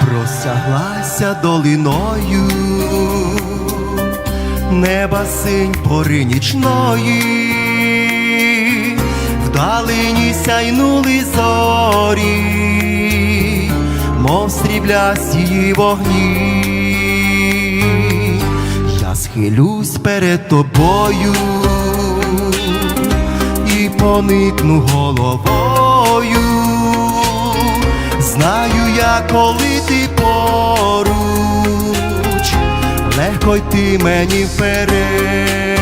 Простяглася долиною, неба синь пори нічної, вдалині сяйнули зорі, мов сріблясті вогні, я схилюсь перед тобою і поникну головою. Знаю я, коли ти поруч, легко йти мені вперед.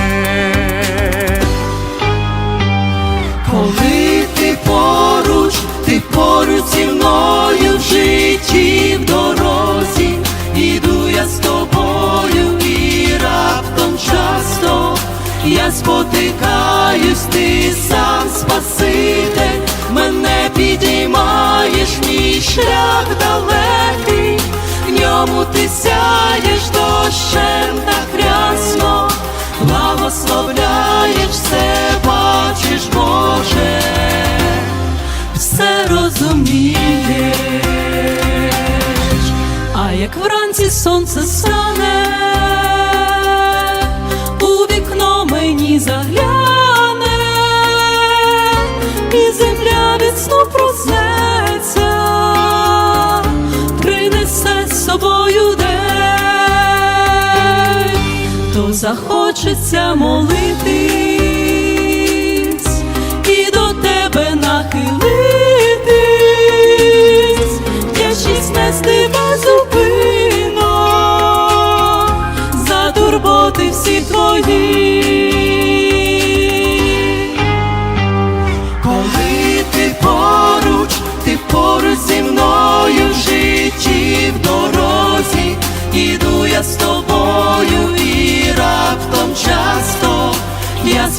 Коли ти поруч, ти поруч зі мною в житті в дорозі, благословляєш все, бачиш, Боже, все розумієш, а як вранці сонце то захочеться молитись і до тебе нахилитись, вдячність нести безупинно за турботи всі твої.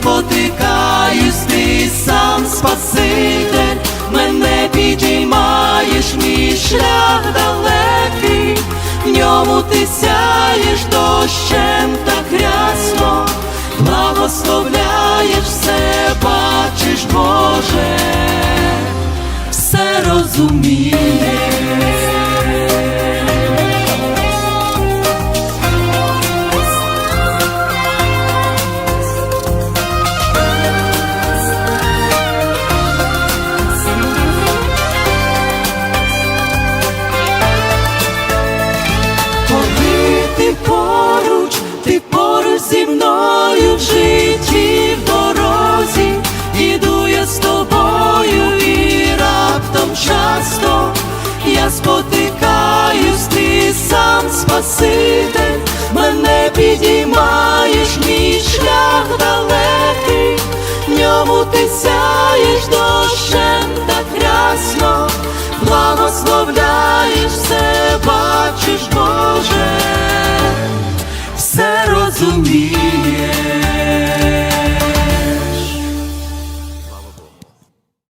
Спотикаюсь, ти сам спаситель, мене підіймаєш, мій шлях далекий, в ньому ти сяєш дощем так рясно, благословляєш все, бачиш, Боже, все розумієш. Зі мною в житті в дорозі, іду я з тобою і раптом часто. Я спотикаюсь, ти сам спаситель, sumir.